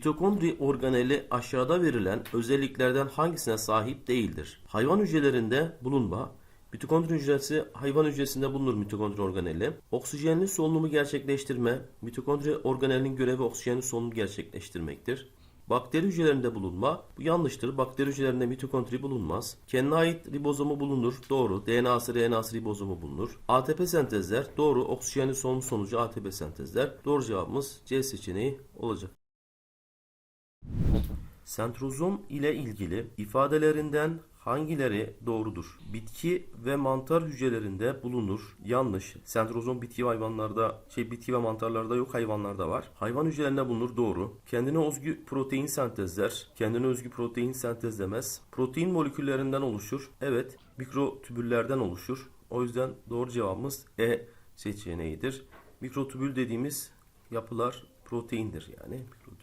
Mitokondri organeli aşağıda verilen özelliklerden hangisine sahip değildir? Hayvan hücrelerinde bulunma, mitokondri hücresi hayvan hücresinde bulunur mitokondri organeli. Oksijenli solunumu gerçekleştirme, mitokondri organelinin görevi oksijenli solunumu gerçekleştirmektir. Bakteri hücrelerinde bulunma, bu yanlıştır. Bakteri hücrelerinde mitokondri bulunmaz. Kendine ait ribozomu bulunur, doğru. DNA'sı, RNA'sı ribozomu bulunur. ATP sentezler, doğru. Oksijenli solunum sonucu ATP sentezler. Doğru cevabımız C seçeneği olacak. Sentrozom ile ilgili ifadelerinden hangileri doğrudur? Bitki ve mantar hücrelerinde bulunur. Yanlış. Sentrozom bitki ve hayvanlarda, şey bitki ve mantarlarda yok, hayvanlarda var. Hayvan hücrelerinde bulunur. Doğru. Kendine özgü protein sentezler. Kendine özgü protein sentezlemez. Protein moleküllerinden oluşur. Evet. Mikrotübüllerden oluşur. O yüzden doğru cevabımız E seçeneğidir. Mikrotübül dediğimiz yapılar proteindir yani.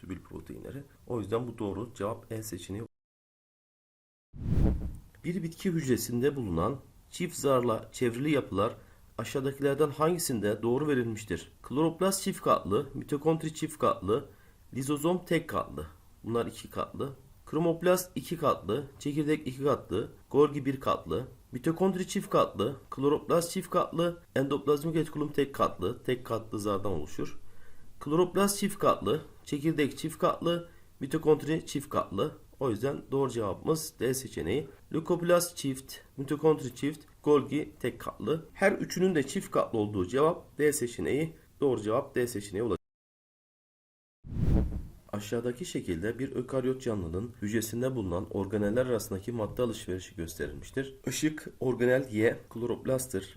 Mikrotübül proteinleri. O yüzden bu doğru. Cevap E seçeneği. Bir bitki hücresinde bulunan çift zarla çevrili yapılar aşağıdakilerden hangisinde doğru verilmiştir? Kloroplast çift katlı, mitokondri çift katlı, lizozom tek katlı. Bunlar iki katlı. Kromoplast iki katlı, çekirdek iki katlı, Golgi bir katlı, mitokondri çift katlı, kloroplast çift katlı, endoplazmik retikulum tek katlı, tek katlı zardan oluşur. Kloroplast çift katlı, çekirdek çift katlı, mitokondri çift katlı. O yüzden doğru cevabımız D seçeneği. Leukoplast çift, mitokondri çift, Golgi tek katlı. Her üçünün de çift katlı olduğu cevap D seçeneği. Doğru cevap D seçeneği olacak. Aşağıdaki şekilde bir ökaryot canlının hücresinde bulunan organeller arasındaki madde alışverişi gösterilmiştir. Işık organel Y kloroplasttır.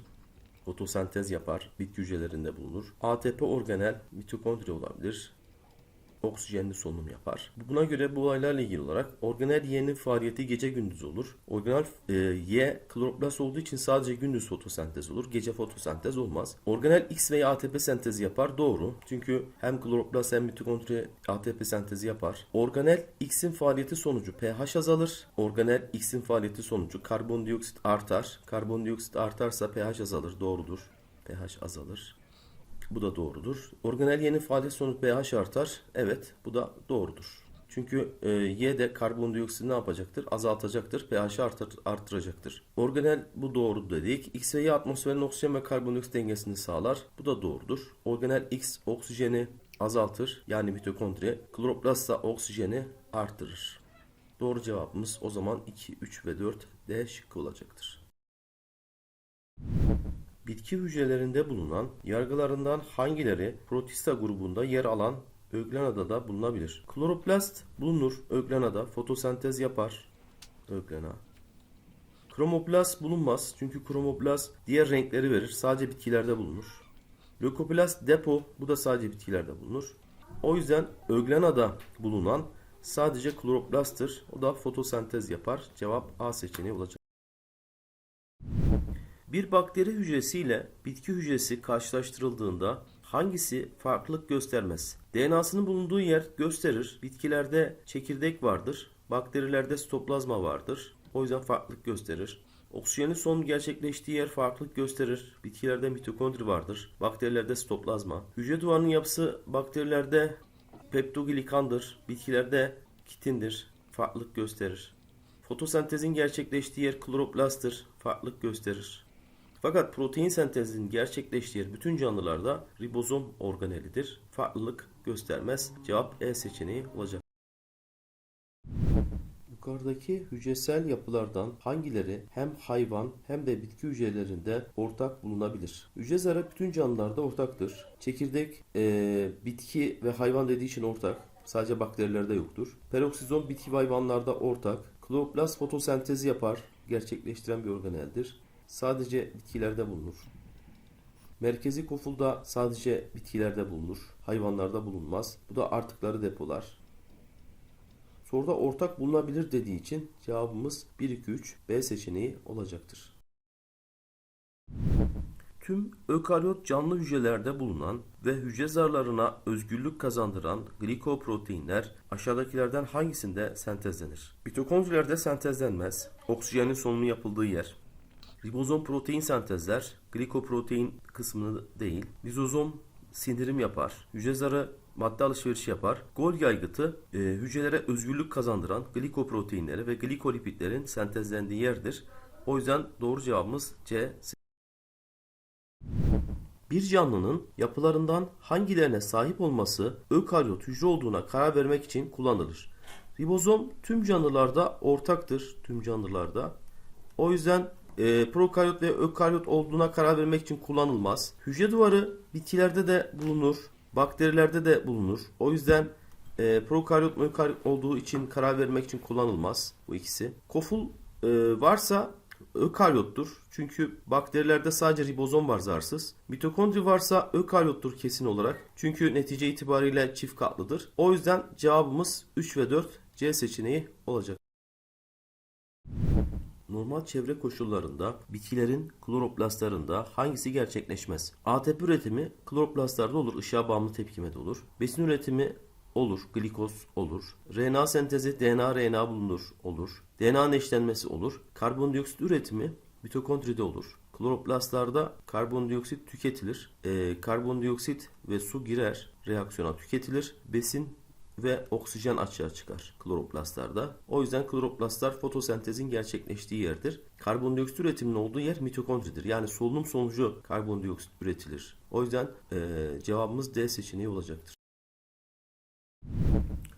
Fotosentez yapar, bitki hücrelerinde bulunur. ATP organel mitokondri olabilir. Oksijenli solunum yapar. Buna göre bu olaylarla ilgili olarak organel Y'nin faaliyeti gece gündüz olur. Organel e, Y kloroplast olduğu için sadece gündüz fotosentez olur. Gece fotosentez olmaz. Organel X veya ATP sentezi yapar. Doğru. Çünkü hem kloroplast hem mitokondri ATP sentezi yapar. Organel X'in faaliyeti sonucu pH azalır. Organel X'in faaliyeti sonucu karbondioksit artar. Karbondioksit artarsa pH azalır. Doğrudur. pH azalır. Bu da doğrudur. Organel Y'nin faaliyet sonucu pH artar. Evet, bu da doğrudur. Çünkü e, Y de karbondioksit ne yapacaktır? Azaltacaktır. pH'i artır, artıracaktır. Organel bu doğru dedik. X ve Y atmosferin oksijen ve karbondioksit dengesini sağlar. Bu da doğrudur. Organel X oksijeni azaltır. Yani mitokondri. Kloroplast da oksijeni artırır. Doğru cevabımız o zaman 2, 3 ve 4 D şıkkı olacaktır. Bitki hücrelerinde bulunan yargılarından hangileri protista grubunda yer alan öglenada bulunabilir? Kloroplast bulunur. Öglenada fotosentez yapar. Öglena. Kromoplast bulunmaz. Çünkü kromoplast diğer renkleri verir. Sadece bitkilerde bulunur. Leukoplast depo. Bu da sadece bitkilerde bulunur. O yüzden öglenada bulunan sadece kloroplasttır. O da fotosentez yapar. Cevap A seçeneği olacak. Bir bakteri hücresi ile bitki hücresi karşılaştırıldığında hangisi farklılık göstermez? DNA'sının bulunduğu yer gösterir. Bitkilerde çekirdek vardır. Bakterilerde sitoplazma vardır. O yüzden farklılık gösterir. Oksijenin son gerçekleştiği yer farklılık gösterir. Bitkilerde mitokondri vardır. Bakterilerde sitoplazma. Hücre duvarının yapısı bakterilerde peptoglikandır. Bitkilerde kitindir. Farklılık gösterir. Fotosentezin gerçekleştiği yer kloroplasttır. Farklılık gösterir. Fakat protein sentezinin gerçekleştiği bütün canlılarda ribozom organelidir. Farklılık göstermez. Cevap E seçeneği olacak. Yukarıdaki hücresel yapılardan hangileri hem hayvan hem de bitki hücrelerinde ortak bulunabilir? Hücre zarı bütün canlılarda ortaktır. Çekirdek eee, bitki ve hayvan dediği için ortak. Sadece bakterilerde yoktur. Peroksizom bitki ve hayvanlarda ortak. Kloroplast fotosentezi yapar. Gerçekleştiren bir organeldir. Sadece bitkilerde bulunur. Merkezi kofulda sadece bitkilerde bulunur. Hayvanlarda bulunmaz. Bu da artıkları depolar. Soruda ortak bulunabilir dediği için cevabımız 1, 2, 3 B seçeneği olacaktır. Tüm ökaryot canlı hücrelerde bulunan ve hücre zarlarına özgürlük kazandıran glikoproteinler aşağıdakilerden hangisinde sentezlenir? Mitokondrilerde sentezlenmez. Oksijenin solunumu yapıldığı yer. Ribozom protein sentezler, glikoprotein kısmını değil. Lizozom sindirim yapar. Hücre zarı madde alışverişi yapar. Golgi aygıtı e, hücrelere özgürlük kazandıran glikoproteinleri ve glikolipidlerin sentezlendiği yerdir. O yüzden doğru cevabımız C. Bir canlının yapılarından hangilerine sahip olması ökaryot hücre olduğuna karar vermek için kullanılır. Ribozom tüm canlılarda ortaktır. Tüm canlılarda. O yüzden e, prokaryot ve ökaryot olduğuna karar vermek için kullanılmaz. Hücre duvarı bitkilerde de bulunur. Bakterilerde de bulunur. O yüzden e, prokaryot mu ökaryot olduğu için karar vermek için kullanılmaz bu ikisi. Koful e, varsa ökaryottur. Çünkü bakterilerde sadece ribozom var zarsız. Mitokondri varsa ökaryottur kesin olarak. Çünkü netice itibariyle çift katlıdır. O yüzden cevabımız 3 ve 4 C seçeneği olacak. Normal çevre koşullarında bitkilerin kloroplastlarında hangisi gerçekleşmez? ATP üretimi kloroplastlarda olur, ışığa bağımlı tepkimede olur. Besin üretimi olur, glikoz olur. RNA sentezi DNA RNA bulunur olur. DNA neşlenmesi olur. Karbondioksit üretimi mitokondride olur. Kloroplastlarda karbondioksit tüketilir. Ee, karbondioksit ve su girer reaksiyona tüketilir. Besin ve oksijen açığa çıkar kloroplastlarda. O yüzden kloroplastlar fotosentezin gerçekleştiği yerdir. Karbondioksit üretiminin olduğu yer mitokondridir. Yani solunum sonucu karbondioksit üretilir. O yüzden eee, cevabımız D seçeneği olacaktır.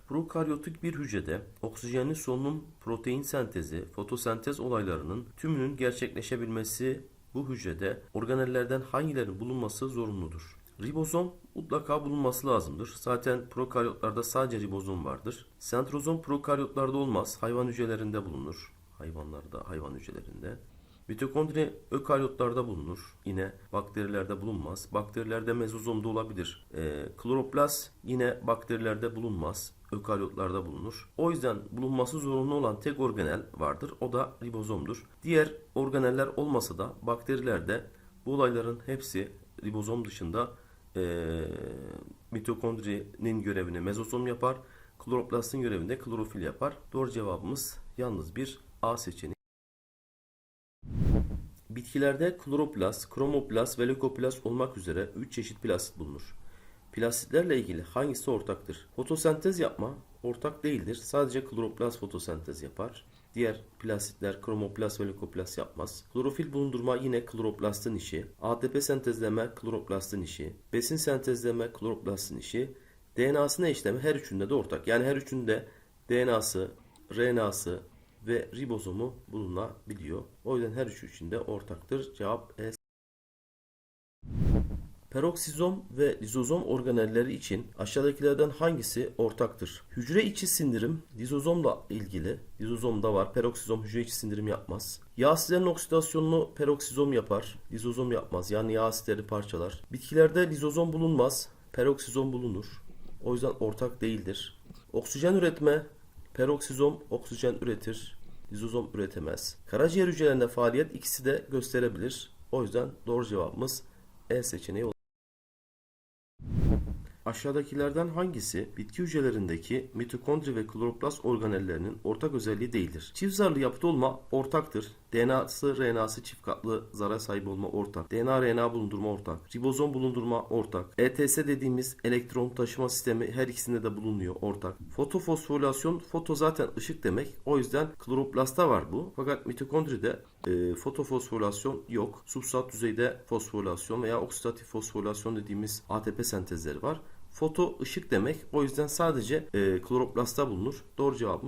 Prokaryotik bir hücrede oksijenli solunum protein sentezi, fotosentez olaylarının tümünün gerçekleşebilmesi bu hücrede organellerden hangilerinin bulunması zorunludur. Ribozom mutlaka bulunması lazımdır. Zaten prokaryotlarda sadece ribozom vardır. Sentrozom prokaryotlarda olmaz. Hayvan hücrelerinde bulunur. Hayvanlarda, hayvan hücrelerinde. Mitokondri ökaryotlarda bulunur. Yine bakterilerde bulunmaz. Bakterilerde mezozomda olabilir. Ee, kloroplast yine bakterilerde bulunmaz. Ökaryotlarda bulunur. O yüzden bulunması zorunlu olan tek organel vardır. O da ribozomdur. Diğer organeller olmasa da bakterilerde bu olayların hepsi ribozom dışında eee mitokondrinin görevini mezozom yapar. Kloroplastın görevini de klorofil yapar. Doğru cevabımız yalnız bir A seçeneği. Bitkilerde kloroplast, kromoplast ve leukoplast olmak üzere 3 çeşit plastit bulunur. Plastitlerle ilgili hangisi ortaktır? Fotosentez yapma ortak değildir. Sadece kloroplast fotosentez yapar. Diğer plastitler kromoplast ve leukoplast yapmaz. Klorofil bulundurma yine kloroplastın işi. ATP sentezleme kloroplastın işi. Besin sentezleme kloroplastın işi. DNA'sını eşleme her üçünde de ortak. Yani her üçünde DNA'sı, RNA'sı ve ribozomu bulunabiliyor. O yüzden her üçü için de ortaktır. Cevap E. Peroksizom ve lizozom organelleri için aşağıdakilerden hangisi ortaktır? Hücre içi sindirim lizozomla ilgili. Lizozomda var. Peroksizom hücre içi sindirim yapmaz. Yağ asitlerin oksidasyonunu peroksizom yapar. Lizozom yapmaz. Yani yağ asitleri parçalar. Bitkilerde lizozom bulunmaz. Peroksizom bulunur. O yüzden ortak değildir. Oksijen üretme peroksizom oksijen üretir. Lizozom üretemez. Karaciğer hücrelerinde faaliyet ikisi de gösterebilir. O yüzden doğru cevabımız E seçeneği olur. Aşağıdakilerden hangisi bitki hücrelerindeki mitokondri ve kloroplast organellerinin ortak özelliği değildir? Çift zarlı yapıda olma ortaktır. DNA'sı, RNA'sı çift katlı zara sahip olma ortak. DNA, RNA bulundurma ortak. Ribozom bulundurma ortak. ETS dediğimiz elektron taşıma sistemi her ikisinde de bulunuyor ortak. Fotofosforilasyon, foto zaten ışık demek. O yüzden kloroplastta var bu. Fakat mitokondride e, fotofosforilasyon yok. Substrat düzeyde fosforilasyon veya oksidatif fosforilasyon dediğimiz ATP sentezleri var. Foto ışık demek. O yüzden sadece e, kloroplastta bulunur. Doğru cevabımız